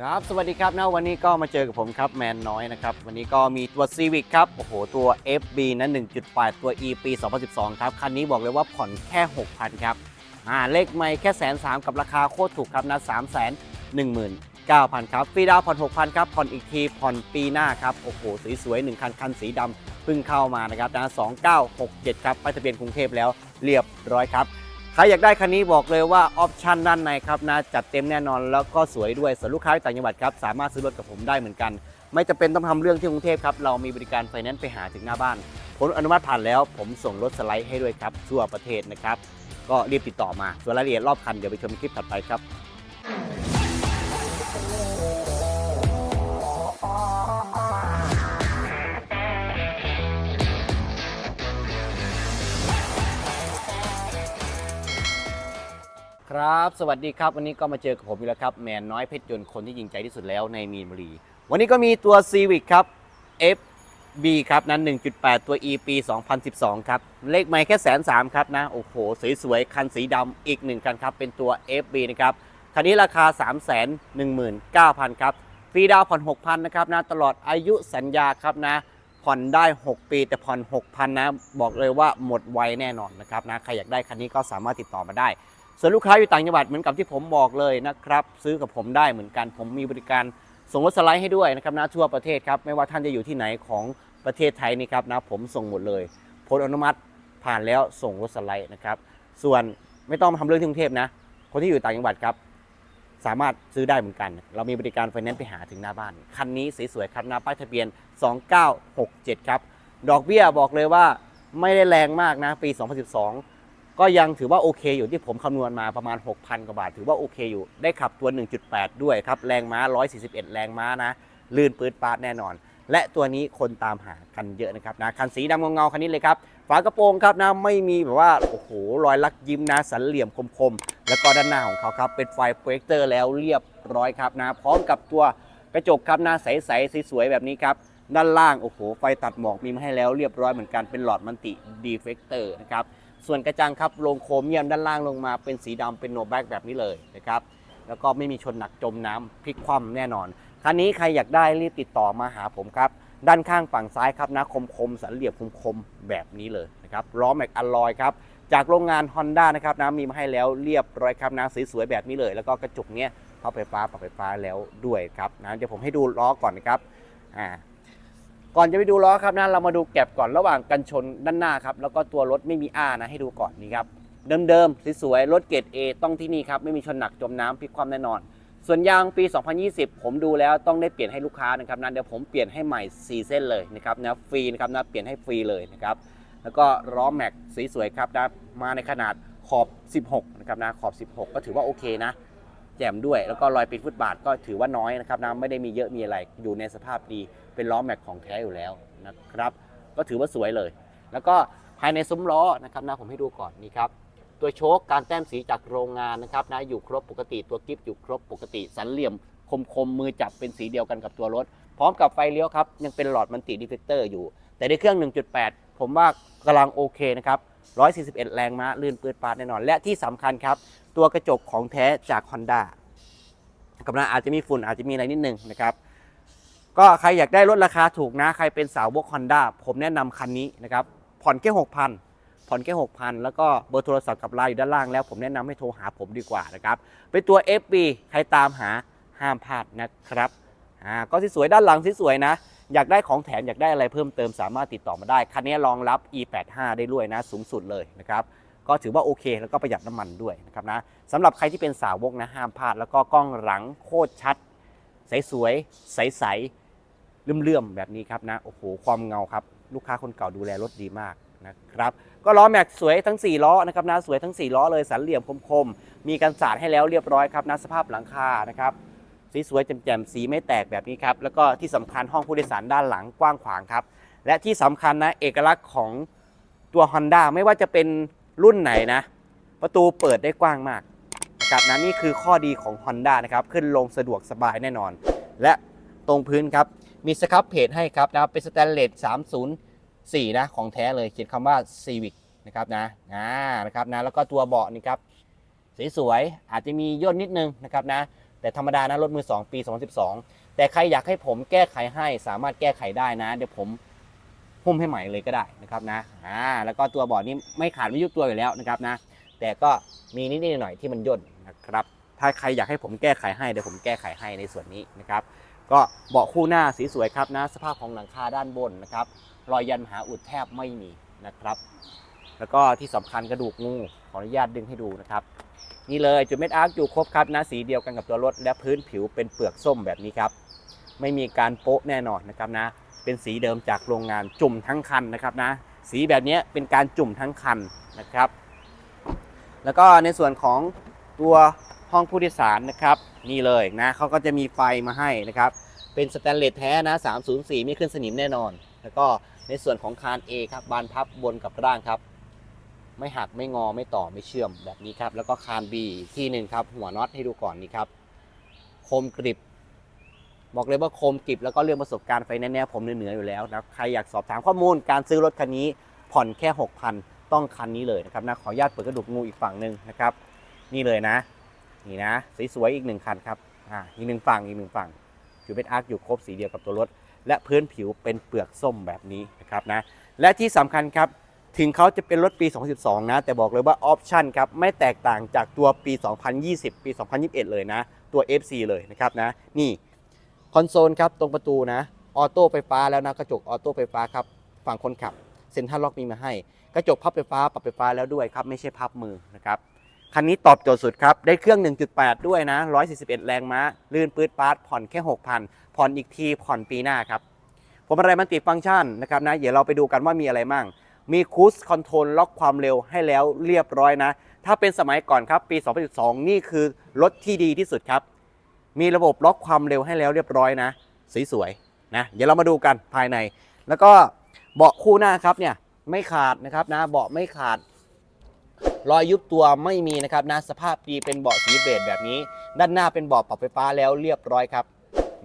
ครับสวัสดีครับนะวันนี้ก็มาเจอกับผมครับแมนน้อยนะครับ วันนี้ก็มีตัว Civic ครับ โอ้โห ตัว FB นะ1.8 ตัว E ปี 2012 ครับ คันนี้บอกเลยว่าผ่อนแค่ 6,000 ครับ อ่า เลขไม่แค่แสนสามกับราคาโคตรถูกครับนะ3 1 9 0 0 0 ครับฟรีดาวน์ผ่อน 6,000 ครับ ผ่อนอีกที ผ่อนปีหน้าครับ โอ้โห สวยๆหนึ่งคัน คันสีดำเพิ่งเข้ามานะครับนะ2967 ครับ ไปทะเบียนกรุงเทพแล้วเรียบร้อยครับ ใครอยากได้คันนี้บอกเลยว่าออปชันด้านในครับนะจัดเต็มแน่นอนแล้วก็สวยด้วยส่วนลูกค้าที่ต่างจังหวัดครับสามารถซื้อรถกับผมได้เหมือนกัน ไม่จำเป็นต้องทำเรื่องที่กรุงเทพครับเรามีบริการไฟแนนซ์ไปหาถึงหน้าบ้านผลอนุมัติผ่านแล้ว ผมส่งรถสไลด์ให้ด้วยครับทั่วประเทศนะครับก็รีบติดต่อมาส่วนรายละเอียดรอบคันเดี๋ยวไปชมคลิปถัดไปครับ ครับ สวัสดีครับ วันนี้ก็มาเจอกับผมอีกแล้วครับ แมนน้อยเพชรยนต์คนที่ยิงใจที่สุดแล้วในมีนบุรี วันนี้ก็มีตัว Civic ครับ FB ครับนั้น 1.8 ตัว E ปี 2012 ครับ เลขไม่แค่แสนสามครับนะ โอ้โห สวยๆ คันสีดำอีกหนึ่งคันครับ เป็นตัว FB นะครับ คันนี้ราคา 3 1 9 0 0 0 ครับ ฟรีดาวผ่อน 6,000 นะครับนะ ตลอดอายุสัญญาครับนะ ผ่อนได้ 6 ปีแต่ผ่อน 6,000 นะ บอกเลยว่าหมดไวแน่นอนนะครับนะ ใครอยากได้คันนี้ก็สามารถติดต่อมาได้ ส่วนลูกค้าอยู่ต่างจังหวัดเหมือนกับที่ผมบอกเลยนะครับซื้อกับผมได้เหมือนกัน ผมมีบริการส่งรถสไลด์ให้ด้วยนะครับนะทั่วประเทศครับไม่ว่าท่านจะอยู่ที่ไหนของประเทศไทยนี่ครับนะผมส่งหมดเลยผลอนุมัติผ่านแล้วส่งรถสไลด์นะครับ ส่วนไม่ต้องมาทำเรื่องที่กรุงเทพนะ คนที่อยู่ต่างจังหวัดครับ สามารถซื้อได้เหมือนกัน เรามีบริการไฟแนนซ์ไปหาถึงหน้าบ้าน คันนี้สวยๆครับหน้าป้ายทะเบียน 2967 ครับ ดอกเบี้ยบอกเลยว่าไม่ได้แรงมากนะ ปี 2012 ก็ยังถือว่าโอเคอยู่ที่ผมคำนวณมาประมาณ 6,000 กว่าบาท ถือว่าโอเคอยู่ ได้ขับตัว 1.8 ด้วยครับ แรงม้า 141 แรงม้านะ ลื่นปืดปาดแน่นอน และตัวนี้คนตามหากันเยอะนะครับนะคันสีดำเงาๆคันนี้เลยครับ ฝากระโปรงครับนะไม่มีแบบว่าโอ้โหรอยลักยิ้มนะสันเหลี่ยมคมๆแล้วก็ด้านหน้าของเขาครับเป็นไฟโปรเจคเตอร์แล้วเรียบร้อยครับนะพร้อมกับตัวกระจกครับน้าใสๆสวยๆแบบนี้ครับด้านล่างโอ้โหไฟตัดหมอกมีมาให้แล้วเรียบร้อยเหมือนกันเป็นหลอดมันติดีเฟกเตอร์นะครับ ส่วนกระจังครับลงโครเมียมด้านล่างลงมาเป็นสีดำเป็นโนแบ็กแบบนี้เลยนะครับแล้วก็ไม่มีชนหนักจมน้ำพลิกคว่ำแน่นอนคันนี้ใครอยากได้รีบติดต่อมาหาผมครับ ด้านข้างฝั่งซ้ายครับนะคมคมสันเหลี่ยมคมคมแบบนี้เลยนะครับล้อแม็กอลลอยครับจากโรงงาน Honda นะครับนะมีมาให้แล้วเรียบร้อยครับนะสวยๆแบบนี้เลย แล้วก็กระจกเนี้ยเข้าไฟฟ้าปรับไฟฟ้าแล้วด้วยครับนะเดี๋ยวผมให้ดูล้อก่อนนะครับอ่า ก่อนจะไปดูล้อครับนะเรามาดูแก็บก่อนระหว่างกันชนด้านหน้าครับแล้วก็ตัวรถไม่มีอ้านะให้ดูก่อนนี่ครับเดิมๆสวยๆรถเกรด A ต้องที่นี่ครับไม่มีชนหนักจมน้ำพลิกความแน่นอน ส่วนยางปี 2020 ผมดูแล้วต้องได้เปลี่ยนให้ลูกค้านะครับนะเดี๋ยวผมเปลี่ยนให้ใหม่ 4 เส้นเลยนะครับนะฟรีนะครับนะเปลี่ยนให้ฟรีเลยนะครับแล้วก็ล้อแม็กสีสวยครับนะมาในขนาดขอบ 16 นะครับนะขอบ 16 ก็ถือว่าโอเคนะ แจ่มด้วย แล้วก็รอยปิดฟุตบาทก็ถือว่าน้อยนะครับนะไม่ได้มีเยอะมีอะไรอยู่ในสภาพดีเป็นล้อแม็กของแท้อยู่แล้วนะครับก็ถือว่าสวยเลย แล้วก็ภายในซุ้มล้อนะครับนะผมให้ดูก่อนนี่ครับตัวโชคการแต้มสีจากโรงงานนะครับนะอยู่ครบปกติตัวกิฟอยู่ครบปกติสันเหลี่ยมคมคมมือจับเป็นสีเดียวกันกับตัวรถ พร้อมกับไฟเลี้ยวครับ ยังเป็นหลอดมันติดีเฟกเตอร์อยู่ แต่ในเครื่อง 1.8 ผมว่ากำลังโอเคนะครับ 141 แรงม้าลื่นปืดปาดแน่นอน และที่สำคัญครับตัวกระจกของแท้จาก Honda กับนะอาจจะมีฝุ่นอาจจะมีอะไรนิดนึงนะครับ ก็ใครอยากได้รถราคาถูกนะ ใครเป็นสาวก Honda ผมแนะนำคันนี้นะครับ ผ่อนแค่6,000ผ่อนแค่ 6,000 แล้วก็เบอร์โทรศัพท์กับไลน์อยู่ด้านล่างแล้วผมแนะนำให้โทรหาผมดีกว่านะครับ เป็นตัว FB ใครตามหาห้ามพลาดนะครับอ่าก็สวยๆด้านหลังสวยๆนะ อยากได้ของแถมอยากได้อะไรเพิ่มเติมสามารถติดต่อมาได้ คันนี้รองรับ e85 ได้ด้วยนะ สูงสุดเลยนะครับ ก็ถือว่าโอเค แล้วก็ประหยัดน้ำมันด้วยนะครับนะสำหรับใครที่เป็นสาวกนะห้ามพลาด แล้วก็กล้องหลังโคตรชัด ใสวยๆใสๆเลื่อมๆแบบนี้ครับนะโอ้โหความเงาครับ ลูกค้าคนเก่าดูแลรถดีมากนะครับก็ล้อแม็กสวยทั้ง 4 ล้อนะครับนะสวยทั้ง 4 ล้อเลยสันเหลี่ยมคมๆ มีกันสาดให้แล้วเรียบร้อยครับนะสภาพหลังคานะครับสีสวยแจ่มๆสีไม่แตกแบบนี้ครับแล้วก็ที่สำคัญห้องผู้โดยสารด้านหลังกว้างขวางครับ และที่สำคัญนะเอกลักษณ์ของตัว Honda ไม่ว่าจะเป็น รุ่นไหนนะ ประตูเปิดได้กว้างมากนะครับนะนี่คือข้อดีของ Honda นะครับ ขึ้นลงสะดวกสบายแน่นอน และตรงพื้นครับ มีสครับเพจให้ครับนะเป็นสแตนเลส304 นะ ของแท้เลยเขียนคำว่า Civic นะครับนะอ่านะครับนะแล้วก็ตัวเบาะนี่ครับสวยๆอาจจะมีย่นนิดนึงนะครับนะ แต่ธรรมดานะรถมือ 2 ปี 2012 แต่ใครอยากให้ผมแก้ไขให้สามารถแก้ไขได้นะ เดี๋ยวผม หุ้มให้ใหม่เลยก็ได้นะครับนะอ่าแล้วก็ตัวบอร์ดนี้ไม่ขาดไม่ยุบตัวอยู่แล้วนะครับนะ แต่ก็มีนิดๆหน่อยๆที่มันย่นนะครับ ถ้าใครอยากให้ผมแก้ไขให้เดี๋ยวผมแก้ไขให้ในส่วนนี้นะครับ ก็เบาะคู่หน้าสีสวยครับนะ สภาพของหลังคาด้านบนนะครับ รอยยันมหาอุดแทบไม่มีนะครับ แล้วก็ที่สำคัญกระดูกงูขออนุญาตดึงให้ดูนะครับนี่เลยจุดเม็ดอาร์คอยู่ครบครับนะสีเดียวกันกับตัวรถและพื้นผิวเป็นเปลือกส้มแบบนี้ครับไม่มีการโป๊ะแน่นอนนะครับนะ เป็นสีเดิมจากโรงงานจุ่มทั้งคันนะครับนะสีแบบนี้เป็นการจุ่มทั้งคันนะครับ แล้วก็ในส่วนของตัวห้องผู้โดยสารนะครับ นี่เลยนะเขาก็จะมีไฟมาให้นะครับ เป็นสแตนเลสแท้นะ 304 ไม่ขึ้นสนิมแน่นอน แล้วก็ในส่วนของคาน A ครับบานพับบนกับล่างครับ ไม่หักไม่งอไม่ต่อไม่เชื่อมแบบนี้ครับ แล้วก็คาน B อีที่หนึ่งครับหัวน็อตให้ดูก่อนนี่ครับ คมกริบ บอกเลยว่าคมกริบแล้วก็เรื่องประสบการณ์ไฟแนนซ์ผมเหนืออยู่แล้วนะใครอยากสอบถามข้อมูลการซื้อรถคันนี้ผ่อนแค่ 6,000 ต้องคันนี้เลยนะครับนะขออนุญาตเปิดกระดูกงูอีกฝั่งหนึ่งนะครับนี่เลยนะ นี่นะสวยๆอีกหนึ่งคันครับอ่าอีกหนึ่งฝั่งอีกหนึ่งฝั่งอยู่เป็นอาร์คอยู่ครบสีเดียวกับตัวรถ และพื้นผิวเป็นเปลือกส้มแบบนี้นะครับนะและที่สำคัญครับถึงเขาจะเป็นรถปี 2012 นะ แต่บอกเลยว่าออปชั่นครับ ไม่แตกต่างจากตัวปี 2020 ปี 2021 เลยนะ ตัว FC เลยนะครับนะ นี่ คอนโซลครับตรงประตูนะออโต้ไฟฟ้าแล้วนะกระจกออโต้ไฟฟ้าครับฝั่งคนขับเซ็นทรัลล็อกมีมาให้ กระจกพับไฟฟ้าปรับไฟฟ้าแล้วด้วยครับไม่ใช่พับมือนะครับคันนี้ตอบโจทย์สุดครับ ได้เครื่อง 1.8 ด้วยนะ 141 แรงม้า ลื่นปื๊ดปาร์ตผ่อนแค่ 6,000 ผ่อนอีกทีผ่อนปีหน้าครับผมอะไรมันติดฟังก์ชันนะครับนะ เดี๋ยวเราไปดูกันว่ามีอะไรมั่ง มีคูสคอนโทรลล็อกความเร็วให้แล้วเรียบร้อยนะ ถ้าเป็นสมัยก่อนครับ ปี 2012 นี่คือรถที่ดีที่สุดครับ มีระบบล็อกความเร็วให้แล้วเรียบร้อยนะสีสวยๆนะเดี๋ยวเรามาดูกันภายใน แล้วก็เบาะคู่หน้าครับเนี่ยไม่ขาดนะครับนะเบาะไม่ขาด รอยยุบตัวไม่มีนะครับนะสภาพดีเป็นเบาะสีเบจแบบนี้ ด้านหน้าเป็นเบาะปรับไฟฟ้าแล้วเรียบร้อยครับ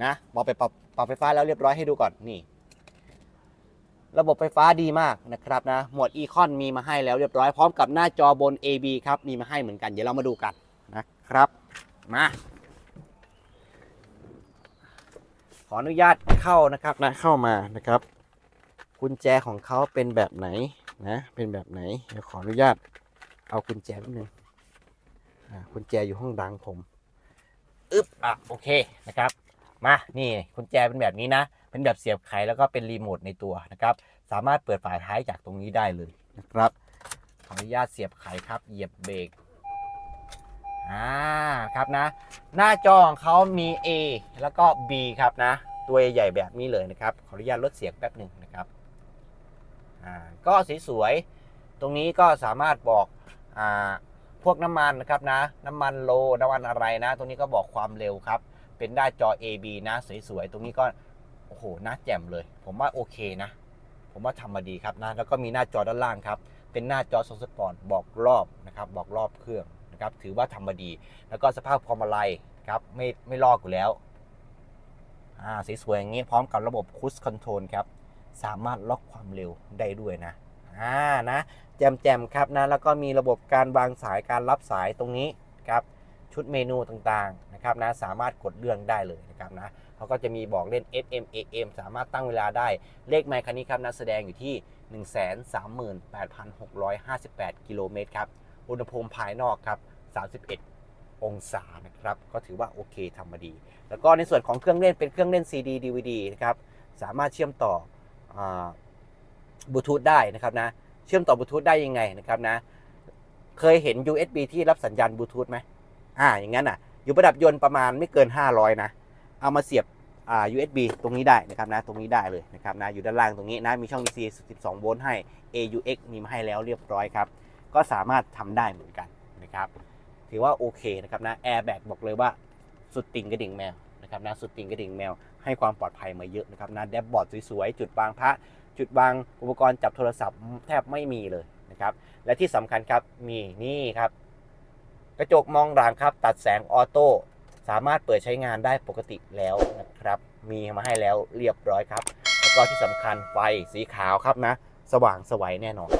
นะเบาะไปปรับปรับไฟฟ้าแล้วเรียบร้อยให้ดูก่อนนี่ ระบบไฟฟ้าดีมากนะครับนะหมวดอีคอนมีมาให้แล้วเรียบร้อยพร้อมกับหน้าจอบน AB ครับมีมาให้เหมือนกันเดี๋ยวเรามาดูกันนะครับมา ขออนุญาตเข้านะครับนะเข้ามานะครับ กุญแจของเขาเป็นแบบไหนนะเป็นแบบไหนเดี๋ยวขออนุญาตเอากุญแจนิดนึงอ่ากุญแจอยู่ห้องดังผมอึ๊บอะโอเคนะครับ มานี่กุญแจเป็นแบบนี้นะ เป็นแบบเสียบไขแล้วก็เป็นรีโมทในตัวนะครับ สามารถเปิดฝาท้ายจากตรงนี้ได้เลยนะครับขออนุญาตเสียบไขครับเหยียบเบรก อ่าครับนะ หน้าจอของเขามี A แล้วก็ B ครับนะ ตัวใหญ่แบบนี้เลยนะครับ ขออนุญาตลดเสียงแป๊บหนึ่งนะครับอ่าก็สสวยๆตรงนี้ก็สามารถบอกอ่าพวกน้ำมันนะครับนะ น้ำมันโลน้ำมันอะไรนะ ตรงนี้ก็บอกความเร็วครับ เป็นหน้าจอ AB นะสวยๆตรงนี้ก็โอ้โหน่าแจ่มเลย ผมว่าโอเคนะ ผมว่าทำมาดีครับนะ แล้วก็มีหน้าจอด้านล่างครับ เป็นหน้าจอทรงสปอร์ตบอกรอบนะครับ บอกรอบเครื่อง นะครับถือว่าทำมาดี แล้วก็สภาพพวงมาลัยครับไม่ไม่ลอกอยู่แล้วอ่าสวยๆอย่างนี้พร้อมกับระบบคูสคอนโทรลครับสามารถล็อกความเร็วได้ด้วยนะอ่านะแจมๆครับนะแล้วก็มีระบบการวางสายการรับสายตรงนี้ครับชุดเมนูต่างๆนะครับนะสามารถกดเรื่องได้เลยนะครับนะเขาก็จะมีบอกเล่น SM AM สามารถตั้งเวลาได้เลขไมค์คันนี้ครับนะแสดงอยู่ที่ 138,658 กิโลเมตรครับ อุณหภูมิภายนอกครับ 31 องศานะครับ ก็ถือว่าโอเคทำมาดี แล้วก็ในส่วนของเครื่องเล่นเป็นเครื่องเล่น CD DVD นะครับ สามารถเชื่อมต่อบลูทูธได้นะครับนะ เชื่อมต่อบลูทูธได้ยังไงนะครับนะ เคยเห็น USB ที่รับสัญญาณบลูทูธไหมอ่า อย่างนั้นอะ อยู่ประดับยนต์ประมาณไม่เกิน 500 นะ เอามาเสียบอ่า USB ตรงนี้ได้นะครับนะ ตรงนี้ได้เลยนะครับนะ อยู่ด้านล่างตรงนี้นะ มีช่อง DC 12 โวลต์ให้ AUX มีมาให้แล้วเรียบร้อยครับ ก็สามารถทำได้เหมือนกันนะครับถือว่าโอเคนะครับนะแอร์แบ็กบอกเลยว่าสุดติ่งกระดิ่งแมวนะครับนะสุดติ่งกระดิ่งแมวให้ความปลอดภัยมาเยอะนะครับนะแดชบอร์ดสวยๆ จุดวางพระ จุดวางอุปกรณ์จับโทรศัพท์แทบไม่มีเลยนะครับและที่สำคัญครับมีนี่ครับ กระจกมองหลังครับ ตัดแสงออโต้สามารถเปิดใช้งานได้ปกติแล้วนะครับมีมาให้แล้วเรียบร้อยครับ แล้วก็ที่สำคัญไฟสีขาวครับนะ สว่างสวัยแน่นอน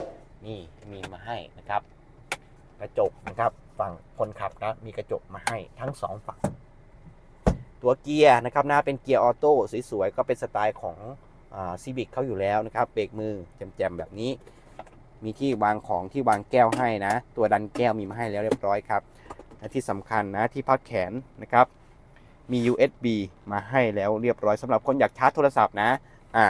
นี่มีมาให้นะครับ กระจกนะครับฝั่งคนขับนะมีกระจกมาให้ทั้งสองฝั่ง ตัวเกียร์นะครับนะเป็นเกียร์ออโต้สวยๆก็เป็นสไตล์ของซีบิกเขาอยู่แล้วนะครับเบรกมือแจมๆแบบนี้ มีที่วางของที่วางแก้วให้นะ ตัวดันแก้วมีมาให้แล้วเรียบร้อยครับและที่สำคัญนะที่พักแขนนะครับมี USB มาให้แล้วเรียบร้อยสำหรับคนอยากชาร์จโทรศัพท์นะ อ่า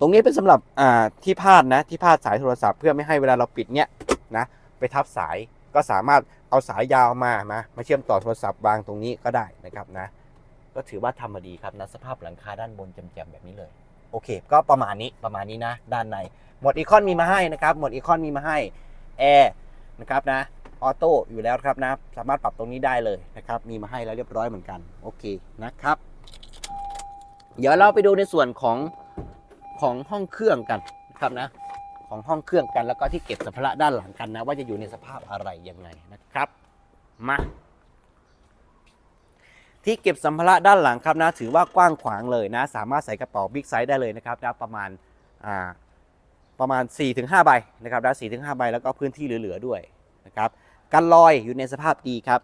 ตรงนี้เป็นสำหรับอ่าที่พาดนะที่พาดสายโทรศัพท์เพื่อไม่ให้เวลาเราปิดเนี้ยนะไปทับสายก็สามารถเอาสายยาวมามามาเชื่อมต่อโทรศัพท์วางตรงนี้ก็ได้นะครับนะ ก็ถือว่าทำมาดีครับนะสภาพหลังคาด้านบนแจ่มๆแบบนี้เลย โอเค ก็ประมาณนี้ประมาณนี้นะ ด้านในหมดอีคอนมีมาให้นะครับหมดอีคอนมีมาให้แอร์นะครับนะออโต้อยู่แล้วครับนะ สามารถปรับตรงนี้ได้เลยนะครับ มีมาให้แล้วเรียบร้อยเหมือนกัน โอเคนะครับ เดี๋ยวเราไปดูในส่วนของ ของห้องเครื่องกันนะครับนะของห้องเครื่องกันแล้วก็ที่เก็บสัมภาระด้านหลังกันนะ ว่าจะอยู่ในสภาพอะไรยังไงนะครับมาที่เก็บสัมภาระด้านหลังครับนะถือว่ากว้างขวางเลยนะ สามารถใส่กระเป๋าบิ๊กไซส์ได้เลยนะครับนะประมาณอ่าประมาณ 4-5 ใบนะครับนะ4-5ใบแล้วก็พื้นที่เหลือๆด้วยนะครับกันลอยอยู่ในสภาพดีครับ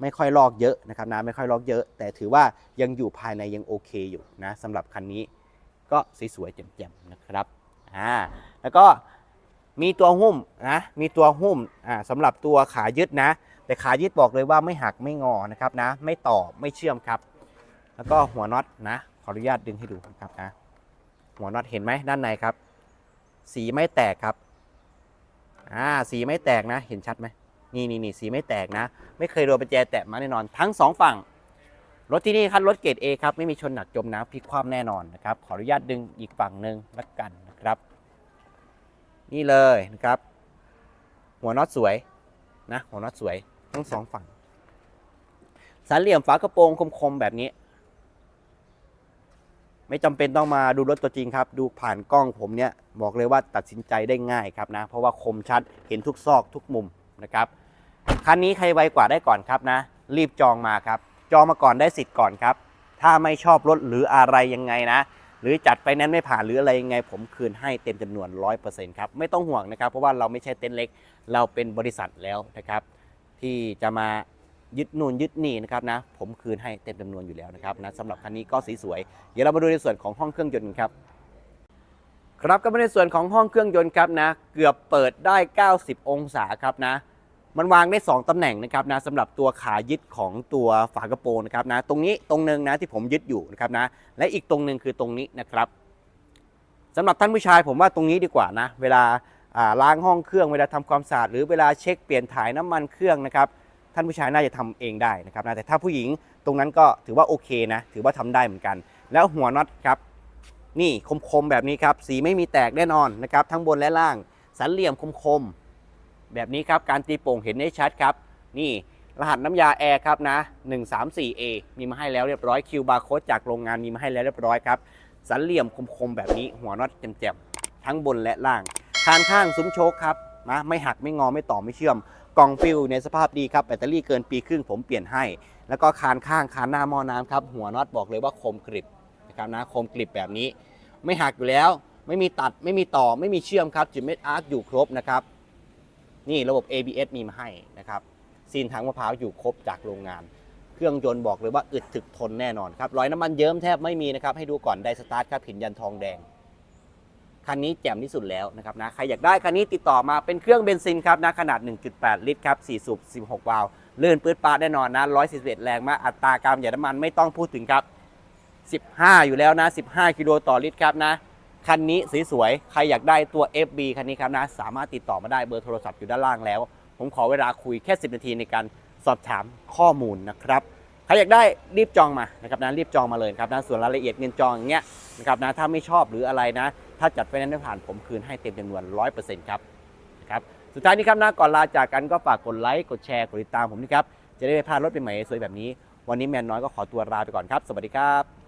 ไม่ค่อยลอกเยอะนะครับนะไม่ค่อยลอกเยอะ แต่ถือว่ายังอยู่ภายในยังโอเคอยู่นะสำหรับคันนี้ ก็สวยๆแจ่มๆนะครับอ่าแล้วก็มีตัวหุ้มนะมีตัวหุ้มอ่าสำหรับตัวขายึดนะ แต่ขายึดบอกเลยว่าไม่หักไม่งอนะครับนะ ไม่ต่อไม่เชื่อมครับ แล้วก็หัวน็อตนะขออนุญาตดึงให้ดูนะครับนะหัวน็อตเห็นไหมด้านในครับ สีไม่แตกครับอ่าสีไม่แตกนะ เห็นชัดไหมนี่นี่นี่สีไม่แตกนะ ไม่เคยโดนประแจแตะมาแน่นอนทั้งสองฝั่ง รถที่นี่ครับรถเกรด A ครับไม่มีชนหนักจมน้ำพลิกคว่ำแน่นอนนะครับขออนุญาตดึงอีกฝั่งหนึ่งละกันนะครับ นี่เลยนะครับ หัวน็อตสวยนะหัวน็อตสวยทั้งสองฝั่งสามเหลี่ยมฝากระโปรงคมๆแบบนี้ ไม่จำเป็นต้องมาดูรถตัวจริงครับ ดูผ่านกล้องผมเนี่ยบอกเลยว่าตัดสินใจได้ง่ายครับนะ เพราะว่าคมชัดเห็นทุกซอกทุกมุมนะครับคันนี้ใครไวกว่าได้ก่อนครับนะ รีบจองมาครับ จองมาก่อนได้สิทธิ์ก่อนครับ ถ้าไม่ชอบรถหรืออะไรยังไงนะ หรือจัดไปนั้นไม่ผ่านหรืออะไรยังไง ผมคืนให้เต็มจำนวน 100%ครับ ไม่ต้องห่วงนะครับ เพราะว่าเราไม่ใช่เต็นท์เล็ก เราเป็นบริษัทแล้วนะครับ ที่จะมายึดนู่นยึดนี่นะครับนะ ผมคืนให้เต็มจำนวนอยู่แล้วนะครับนะสำหรับคันนี้ก็สีสวย เดี๋ยวเรามาดูในส่วนของห้องเครื่องยนต์ครับครับก็มาในส่วนของห้องเครื่องยนต์ครับนะ เกือบเปิดได้ 90 องศาครับนะ มันวางได้ 2ตำแหน่งนะครับนะสำหรับตัวขายึดของตัวฝากระโปรงนะครับนะตรงนี้ตรงหนึ่งนะที่ผมยึดอยู่นะครับนะและอีกตรงหนึ่งคือตรงนี้นะครับสำหรับท่านผู้ชายผมว่าตรงนี้ดีกว่านะเวลาล้างห้องเครื่องเวลาทำความสะอาดหรือเวลาเช็คเปลี่ยนถ่ายน้ำมันเครื่องนะครับท่านผู้ชายน่าจะทำเองได้นะครับนะแต่ถ้าผู้หญิงตรงนั้นก็ถือว่าโอเคนะถือว่าทำได้เหมือนกัน แล้วหัวน็อตครับนี่คมๆแบบนี้ครับสีไม่มีแตกแน่นอนนะครับทั้งบนและล่างสันเหลี่ยมคมๆ แบบนี้ครับการตีโป่งเห็นได้ชัดครับ นี่รหัสน้ำยาแอร์ครับนะ 134A มีมาให้แล้วเรียบร้อยคิวบาร์โค้ดจากโรงงานมีมาให้แล้วเรียบร้อยครับ สันเหลี่ยมคมๆ แบบนี้หัวน็อตแจ่มๆ ทั้งบนและล่าง คานข้างซุ้มโชคครับนะไม่หักไม่งอไม่ต่อไม่เชื่อม กล่องฟิลในสภาพดีครับ แบตเตอรี่เกินปีครึ่งผมเปลี่ยนให้ แล้วก็คานข้างคานหน้าหม้อน้ำครับ หัวน็อตบอกเลยว่าคมกริบนะครับนะคมกริบแบบนี้ ไม่หักอยู่แล้ว ไม่มีตัดไม่มีต่อไม่มีเชื่อมครับจุดเม็ดอาร์คอยู่ครบนะครับ นี่ระบบ ABS มีมาให้นะครับซีนถังมะพร้าวอยู่ครบจากโรงงาน เครื่องยนต์บอกเลยว่าอึดถึกทนแน่นอนครับรอยน้ำมันเยิ้มแทบไม่มีนะครับให้ดูก่อนได้สตาร์ทครับหินยันทองแดงคันนี้แจ่มที่สุดแล้วนะครับนะใครอยากได้คันนี้ติดต่อมาเป็นเครื่องเบนซินครับนะขนาด 1.8 ลิตรครับ4สูบ16 วาล์วลื่อนปื๊ดปาดแน่นอนนะ141 แรงมากอัตราการประหยัดน้ำมันไม่ต้องพูดถึงครับ 15 อยู่แล้วนะ 15 กิโลต่อลิตรครับนะ คันนี้สวยๆ ใครอยากได้ตัว FB คันนี้ครับนะ สามารถติดต่อมาได้เบอร์โทรศัพท์อยู่ด้านล่างแล้ว ผมขอเวลาคุยแค่ 10 นาทีในการสอบถามข้อมูลนะครับ ใครอยากได้รีบจองมานะครับนะรีบจองมาเลยครับนะส่วนรายละเอียดเงินจองอย่างเงี้ยนะครับนะถ้าไม่ชอบหรืออะไรนะ ถ้าจัดไฟแนนซ์ไม่ผ่านผมคืนให้เต็มจำนวน 100%ครับนะครับสุดท้ายนี้ครับนะก่อนลาจากกันก็ฝากกดไลค์กดแชร์กดติดตามผมนะครับจะได้ไม่พลาดรถใหม่ๆสวยแบบนี้ วันนี้แมนน้อยก็ขอตัวลาไปก่อนครับ สวัสดีครับ